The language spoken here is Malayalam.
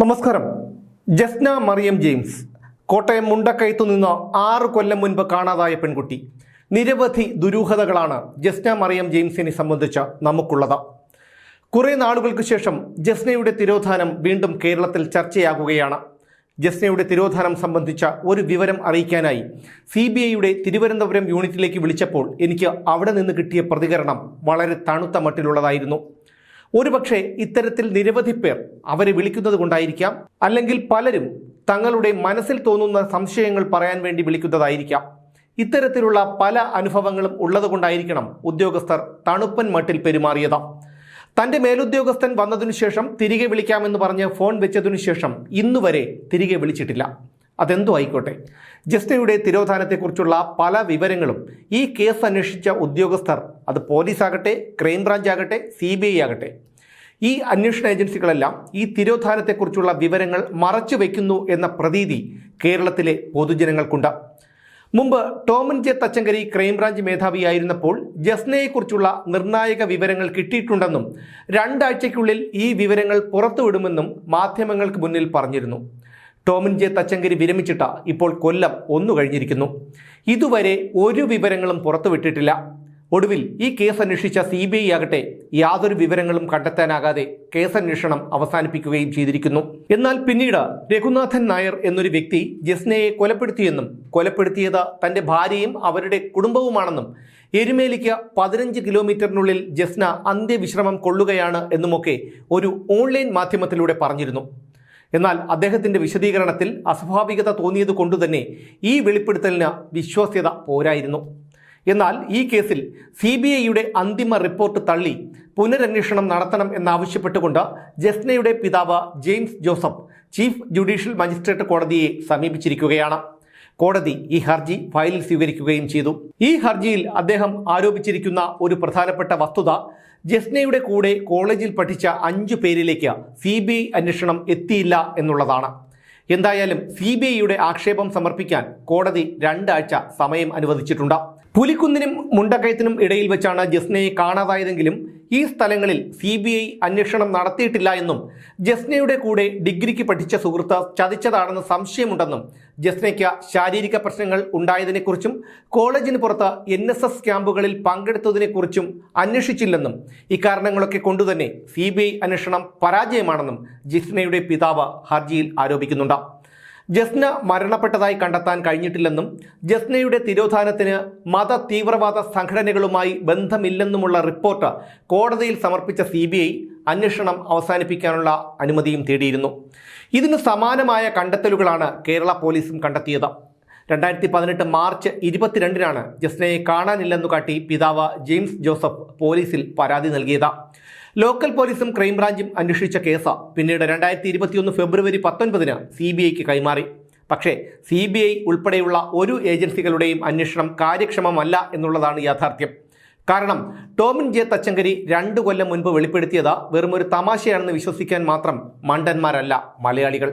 നമസ്കാരം. ജസ്ന മറിയം ജെയിംസ്. കോട്ടയം മുണ്ടക്കയത്തു നിന്ന് ആറ് കൊല്ലം മുൻപ് കാണാതായ പെൺകുട്ടി. നിരവധി ദുരൂഹതകളാണ് ജസ്ന മറിയം ജെയിംസിനെ സംബന്ധിച്ച് നമുക്കുള്ളത്. കുറേ നാളുകൾക്ക് ശേഷം ജസ്നയുടെ തിരോധാനം വീണ്ടും കേരളത്തിൽ ചർച്ചയാകുകയാണ്. ജസ്നയുടെ തിരോധാനം സംബന്ധിച്ച ഒരു വിവരം അറിയിക്കാനായി സി ബി ഐയുടെ തിരുവനന്തപുരം യൂണിറ്റിലേക്ക് വിളിച്ചപ്പോൾ എനിക്ക് അവിടെ നിന്ന് കിട്ടിയ പ്രതികരണം വളരെ തണുത്ത മട്ടിലുള്ളതായിരുന്നു. ഒരുപക്ഷെ ഇത്തരത്തിൽ നിരവധി പേർ അവരെ വിളിക്കുന്നത് കൊണ്ടായിരിക്കാം അല്ലെങ്കിൽ പലരും തങ്ങളുടെ മനസ്സിൽ തോന്നുന്ന സംശയങ്ങൾ പറയാൻ വേണ്ടി വിളിക്കുന്നതായിരിക്കാം. ഇത്തരത്തിലുള്ള പല അനുഭവങ്ങളും ഉള്ളതുകൊണ്ടായിരിക്കണം ഉദ്യോഗസ്ഥർ തണുപ്പൻ മട്ടിൽ പെരുമാറിയത്. തന്റെ മേലുദ്യോഗസ്ഥൻ വന്നതിനു ശേഷം തിരികെ വിളിക്കാമെന്ന് പറഞ്ഞ് ഫോൺ വെച്ചതിനു ശേഷം ഇന്നുവരെ തിരികെ വിളിച്ചിട്ടില്ല. അതെന്തോ ആയിക്കോട്ടെ. ജസ്നയുടെ തിരോധാനത്തെക്കുറിച്ചുള്ള പല വിവരങ്ങളും ഈ കേസ് അന്വേഷിച്ച ഉദ്യോഗസ്ഥർ അത് പോലീസാകട്ടെ ക്രൈംബ്രാഞ്ച് ആകട്ടെ സി ബി ഐ ആകട്ടെ ഈ അന്വേഷണ ഏജൻസികളെല്ലാം ഈ തിരോധാനത്തെക്കുറിച്ചുള്ള വിവരങ്ങൾ മറച്ചു വയ്ക്കുന്നു എന്ന പ്രതീതി കേരളത്തിലെ പൊതുജനങ്ങൾക്കുണ്ട്. മുമ്പ് Tomin J Thachankary crime branch മേധാവിയായിരുന്നപ്പോൾ ജസ്നയെക്കുറിച്ചുള്ള നിർണായക വിവരങ്ങൾ കിട്ടിയിട്ടുണ്ടെന്നും രണ്ടാഴ്ചയ്ക്കുള്ളിൽ ഈ വിവരങ്ങൾ പുറത്തുവിടുമെന്നും മാധ്യമങ്ങൾക്ക് മുന്നിൽ പറഞ്ഞിരുന്നു. ടോമിൻ ജെ തച്ചങ്കരി വിരമിച്ചിട്ട ഇപ്പോൾ കൊല്ലം ഒന്നു കഴിഞ്ഞിരിക്കുന്നു. ഇതുവരെ ഒരു വിവരങ്ങളും പുറത്തുവിട്ടിട്ടില്ല. ഒടുവിൽ ഈ കേസ് അന്വേഷിച്ച സി ബി ഐ ആകട്ടെ യാതൊരു വിവരങ്ങളും കണ്ടെത്താനാകാതെ കേസന്വേഷണം അവസാനിപ്പിക്കുകയും ചെയ്തിരിക്കുന്നു. എന്നാൽ പിന്നീട് രഘുനാഥൻ നായർ എന്നൊരു വ്യക്തി ജസ്നയെ കൊലപ്പെടുത്തിയെന്നും കൊലപ്പെടുത്തിയത് തന്റെ ഭാര്യയും അവരുടെ കുടുംബവുമാണെന്നും എരുമേലിക്ക് പതിനഞ്ച് കിലോമീറ്ററിനുള്ളിൽ ജസ്ന അന്ത്യവിശ്രമം കൊള്ളുകയാണ് എന്നുമൊക്കെ ഒരു ഓൺലൈൻ മാധ്യമത്തിലൂടെ പറഞ്ഞിരുന്നു. എന്നാൽ അദ്ദേഹത്തിന്റെ വിശദീകരണത്തിൽ അസ്വാഭാവികത തോന്നിയത് കൊണ്ടുതന്നെ ഈ വെളിപ്പെടുത്തലിന് വിശ്വാസ്യത പോരായിരുന്നു. എന്നാൽ ഈ കേസിൽ സി ബി ഐയുടെ അന്തിമ റിപ്പോർട്ട് തള്ളി പുനരന്വേഷണം നടത്തണം എന്നാവശ്യപ്പെട്ടുകൊണ്ട് ജസ്നയുടെ പിതാവ് James Joseph chief judicial magistrate കോടതിയെ സമീപിച്ചിരിക്കുകയാണ്. കോടതി ഈ ഹർജി ഫയലിൽ സ്വീകരിക്കുകയും ചെയ്തു. ഈ ഹർജിയിൽ അദ്ദേഹം ആരോപിച്ചിരിക്കുന്ന ഒരു പ്രധാനപ്പെട്ട വസ്തുത ജസ്നയുടെ കൂടെ കോളേജിൽ പഠിച്ച അഞ്ചു പേരിലേക്ക് സി അന്വേഷണം എത്തിയില്ല എന്നുള്ളതാണ്. എന്തായാലും സി ബി ഐയുടെ ആക്ഷേപം സമർപ്പിക്കാൻ കോടതി രണ്ടാഴ്ച സമയം അനുവദിച്ചിട്ടുണ്ട്. പുലിക്കുന്നിനും മുണ്ടക്കയത്തിനും ഇടയിൽ വെച്ചാണ് ജസ്നയെ കാണാതായതെങ്കിലും ഈ സ്ഥലങ്ങളിൽ സി ബി ഐ അന്വേഷണം നടത്തിയിട്ടില്ല എന്നും ജസ്നയുടെ കൂടെ ഡിഗ്രിക്ക് പഠിച്ച സുഹൃത്ത് ചതിച്ചതാണെന്ന് സംശയമുണ്ടെന്നും ജസ്നയ്ക്ക് ശാരീരിക പ്രശ്നങ്ങൾ ഉണ്ടായതിനെക്കുറിച്ചും കോളേജിന് പുറത്ത് എൻ എസ് എസ് ക്യാമ്പുകളിൽ പങ്കെടുത്തതിനെക്കുറിച്ചും അന്വേഷിച്ചില്ലെന്നും ഇക്കാരണങ്ങളൊക്കെ കൊണ്ടുതന്നെ സി ബി ഐ അന്വേഷണം പരാജയമാണെന്നും ജസ്നയുടെ പിതാവ് ഹർജിയിൽ ആരോപിക്കുന്നുണ്ട്. ജസ്ന മരണപ്പെട്ടതായി കണ്ടെത്താൻ കഴിഞ്ഞിട്ടില്ലെന്നും ജസ്നയുടെ തിരോധാനത്തിന് മത തീവ്രവാദ സംഘടനകളുമായി ബന്ധമില്ലെന്നുമുള്ള റിപ്പോർട്ട് കോടതിയിൽ സമർപ്പിച്ച സി അന്വേഷണം അവസാനിപ്പിക്കാനുള്ള അനുമതിയും തേടിയിരുന്നു. ഇതിന് സമാനമായ കണ്ടെത്തലുകളാണ് കേരള പോലീസും കണ്ടെത്തിയത്. രണ്ടായിരത്തി പതിനെട്ട് മാർച്ച് ഇരുപത്തിരണ്ടിനാണ് ജസ്നയെ കാണാനില്ലെന്നു കാട്ടി പിതാവ് ജെയിംസ് ജോസഫ് പോലീസിൽ പരാതി നൽകിയത്. ലോക്കൽ പോലീസും ക്രൈംബ്രാഞ്ചും അന്വേഷിച്ച കേസ് പിന്നീട് രണ്ടായിരത്തി ഇരുപത്തിയൊന്ന് ഫെബ്രുവരി പത്തൊൻപതിന് സി ബി ഐക്ക് കൈമാറി. പക്ഷേ സി ബി ഐ ഉൾപ്പെടെയുള്ള ഒരു ഏജൻസികളുടെയും അന്വേഷണം കാര്യക്ഷമമല്ല എന്നുള്ളതാണ് യാഥാർത്ഥ്യം. കാരണം ടോമിൻ ജെ തച്ചങ്കരി രണ്ടു കൊല്ലം മുൻപ് വെളിപ്പെടുത്തിയത് വെറുമൊരു തമാശയാണെന്ന് വിശ്വസിക്കാൻ മാത്രം മണ്ടന്മാരല്ല മലയാളികൾ.